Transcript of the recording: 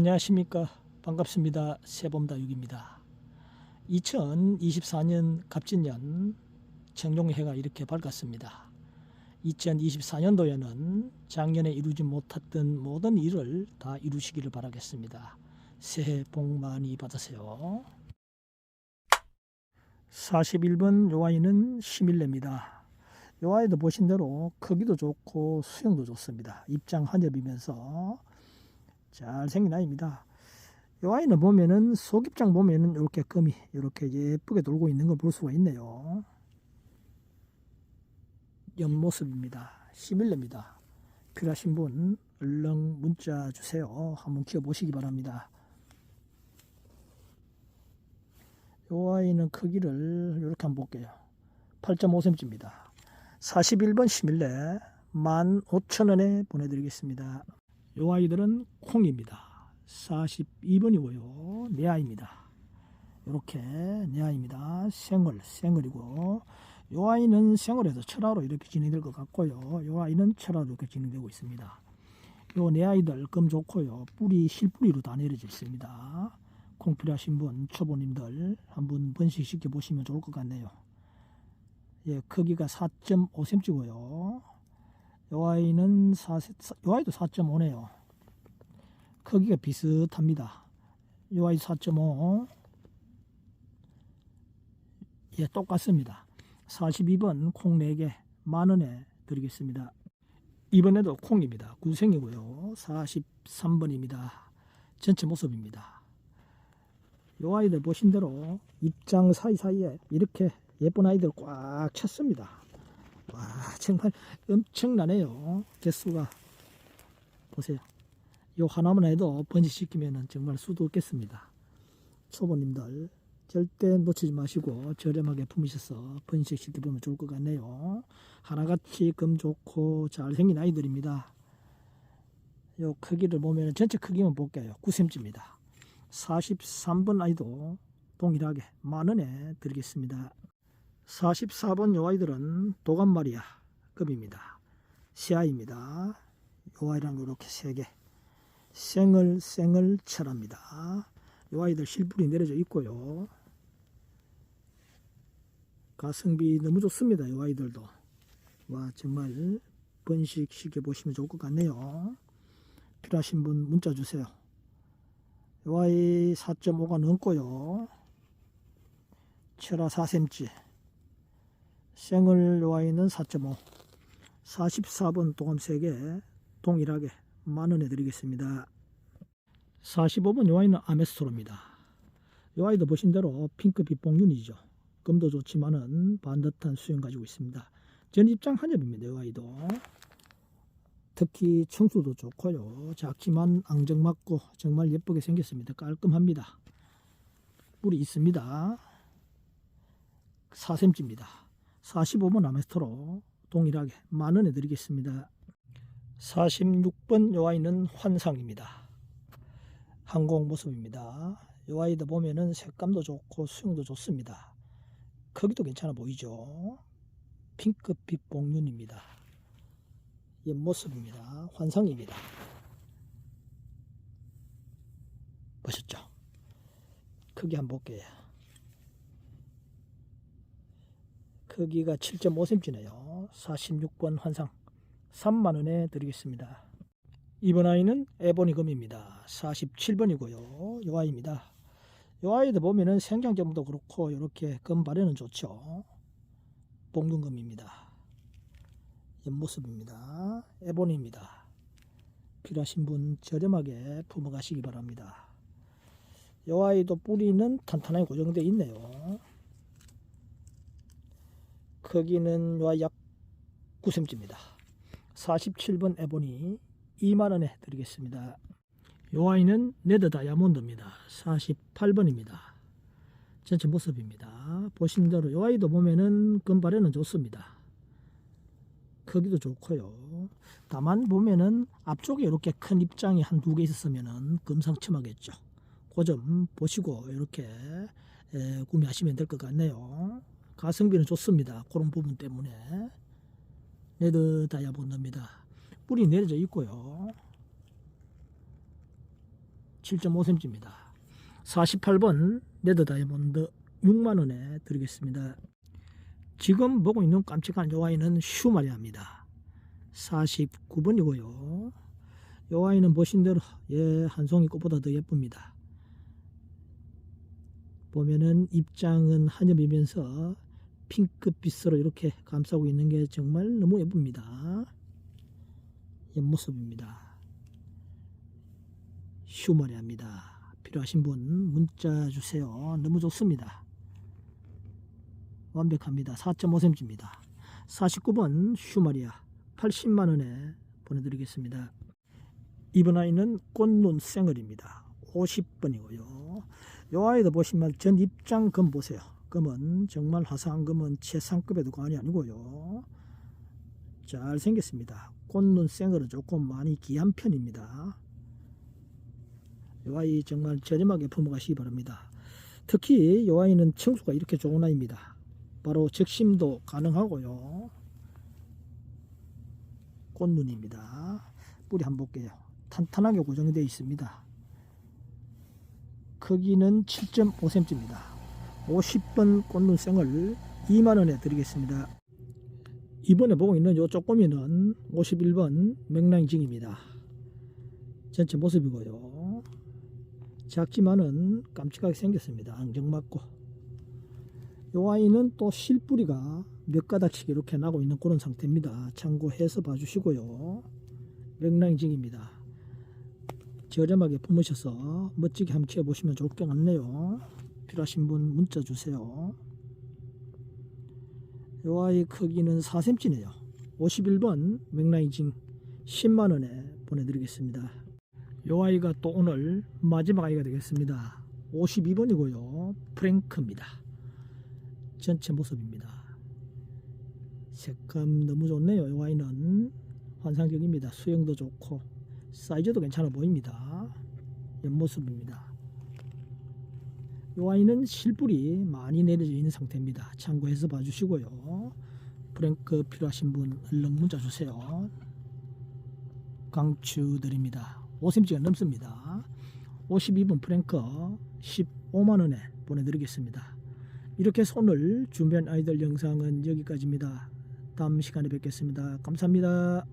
안녕하십니까. 반갑습니다. 세범다육입니다. 2024년 갑진년 청룡해가 이렇게 밝았습니다. 2024년도에는 작년에 이루지 못했던 모든 일을 다 이루시기를 바라겠습니다. 새해 복 많이 받으세요. 41번 요아이는 시밀레입니다. 요아이도 보신 대로 크기도 좋고 수영도 좋습니다. 입장 한엽이면서 잘생긴 아이입니다. 이 아이는 보면은 속입장 보면은 이렇게 금이 이렇게 예쁘게 돌고 있는 걸 볼 수가 있네요. 옆모습입니다. 시밀레입니다. 필요하신 분 얼른 문자 주세요. 한번 키워보시기 바랍니다. 이 아이는 크기를 이렇게 한번 볼게요. 8.5cm입니다. 41번 시밀레 15,000원에 보내드리겠습니다. 요 아이들은 콩입니다. 42번이고요. 내 아이입니다. 이렇게 내 아이입니다. 생얼, 생얼이고 요 아이는 생얼에서 철화로 이렇게 진행될 것 같고요. 요 아이는 철화로 이렇게 진행되고 있습니다. 요 내 아이들 금 좋고요. 뿌리 실뿌리로 다 내려져 있습니다. 콩 필요하신 분 초보님들 한번 번식시켜 보시면 좋을 것 같네요. 예, 크기가 4.5cm고요. 요 아이는 4, 요 아이도 4.5네요. 크기가 비슷합니다. 요 아이 4.5. 예, 똑같습니다. 42번 콩 4개 만원에 드리겠습니다. 이번에도 콩입니다. 구생이고요. 43번입니다. 전체 모습입니다. 요 아이들 보신 대로 입장 사이사이에 이렇게 예쁜 아이들 꽉 찼습니다. 와 정말 엄청나네요. 개수가. 보세요. 요 하나만 해도 번식시키면 정말 수도 없겠습니다. 초보님들 절대 놓치지 마시고 저렴하게 품으셔서 번식시켜보면 좋을 것 같네요. 하나같이 금 좋고 잘생긴 아이들입니다. 요 크기를 보면 전체 크기만 볼게요. 9cm입니다 43번 아이도 동일하게 만원에 드리겠습니다 44번 요 아이들은 도감마리아 급입니다. 시아입니다. 요 아이랑 이렇게 세 개. 생을 생을 철합니다. 요 아이들 실풀이 내려져 있고요. 가성비 너무 좋습니다. 요 아이들도. 와 정말 번식시켜 보시면 좋을 것 같네요. 필요하신 분 문자 주세요. 요 아이 4.5가 넘고요. 철화 4cm. 생을 와인은 4.5 44번 도감 3개 동일하게 만원에 드리겠습니다. 45번 요아이는 아메스토로입니다. 요아이도 보신 대로 핑크빛 봉윤이죠. 금도 좋지만은 반듯한 수영 가지고 있습니다. 전입장 한엽입니다 요아이도. 특히 청수도 좋고요. 작지만 앙증맞고 정말 예쁘게 생겼습니다. 깔끔합니다. 뿔이 있습니다. 4cm입니다 45번 아메스토로 동일하게 만원에 드리겠습니다. 46번 요 아이는 환상입니다. 항공 모습입니다. 요 아이도 보면은 색감도 좋고 수영도 좋습니다. 크기도 괜찮아 보이죠? 핑크빛 복륜입니다. 옆모습입니다. 환상입니다. 보셨죠? 크기 한번 볼게요. 크기가 7.5cm네요. 46번 환상 3만원에 드리겠습니다. 이번 아이는 에보니금입니다. 47번이고요. 요 아이입니다. 요 아이도 보면은 생장점도 그렇고 이렇게 금 발현은 좋죠. 봉근금입니다. 옆모습입니다. 에보니입니다. 필요하신 분 저렴하게 품어가시기 바랍니다. 요 아이도 뿌리는 탄탄하게 고정되어 있네요. 크기는 약 9cm입니다. 47번 에보니 2만원에 드리겠습니다. 요 아이는 네더 다이아몬드입니다. 48번입니다. 전체 모습입니다. 보신 대로 요 아이도 보면은 금발에는 좋습니다. 크기도 좋고요. 다만 보면은 앞쪽에 이렇게 큰 입장이 한 두 개 있었으면은 금상첨화겠죠. 그 점 보시고 이렇게 구매하시면 될 것 같네요. 가성비는 좋습니다. 그런 부분 때문에 레드 다이아몬드입니다. 뿌리 내려져 있고요. 7.5cm입니다. 48번 레드 다이아몬드 6만원에 드리겠습니다. 지금 보고 있는 깜찍한 요 아이는 슈마리아입니다. 49번이고요. 요 아이는 보신 대로 예, 한 송이 꽃보다 더 예쁩니다. 보면은 입장은 한엽이면서 핑크빛으로 이렇게 감싸고 있는 게 정말 너무 예쁩니다. 옆모습입니다. 슈마리아입니다. 필요하신 분 문자 주세요. 너무 좋습니다. 완벽합니다. 4.5cm입니다. 49번 슈마리아 80만원에 보내드리겠습니다. 이번 아이는 꽃눈 생얼입니다. 50번이고요. 요 아이도 보시면 전 입장 금 보세요. 금은 정말 화사한 금은 최상급의 도관이 아니고요. 잘 생겼습니다. 꽃눈 생얼은 조금 많이 귀한 편입니다. 요 아이 정말 저렴하게 품어가시기 바랍니다. 특히 요 아이는 청수가 이렇게 좋은 아이입니다. 바로 적심도 가능하고요. 꽃눈입니다. 뿌리 한번 볼게요. 탄탄하게 고정되어 있습니다. 크기는 7.5cm입니다. 50번 꽃눈생을 2만원에 드리겠습니다. 이번에 보고 있는 요 쪼꼬미는 51번 맥라잉징입니다. 전체 모습이고요. 작지만은 깜찍하게 생겼습니다. 앙정맞고. 요 아이는 또 실뿌리가 몇 가닥씩 이렇게 나고 있는 그런 상태입니다. 참고해서 봐주시고요. 맥라잉징입니다. 저렴하게 품으셔서 멋지게 한번 키워보시면 좋을 것 같네요. 필요하신 분 문자 주세요. 요 아이 크기는 4cm네요. 51번 맥라이징 10만원에 보내드리겠습니다. 요 아이가 또 오늘 마지막 아이가 되겠습니다. 52번이고요. 프랭크입니다. 전체 모습입니다. 색감 너무 좋네요. 요 아이는 환상적입니다. 수영도 좋고 사이즈도 괜찮아 보입니다. 옆모습입니다. 요 아이는 실뿔이 많이 내려져 있는 상태입니다. 참고해서 봐주시고요. 프랭크 필요하신 분 얼른 문자 주세요. 강추드립니다. 5cm가 넘습니다. 52번 프랭크 15만원에 보내드리겠습니다. 이렇게 오늘 준비한 아이들 영상은 여기까지입니다. 다음 시간에 뵙겠습니다. 감사합니다.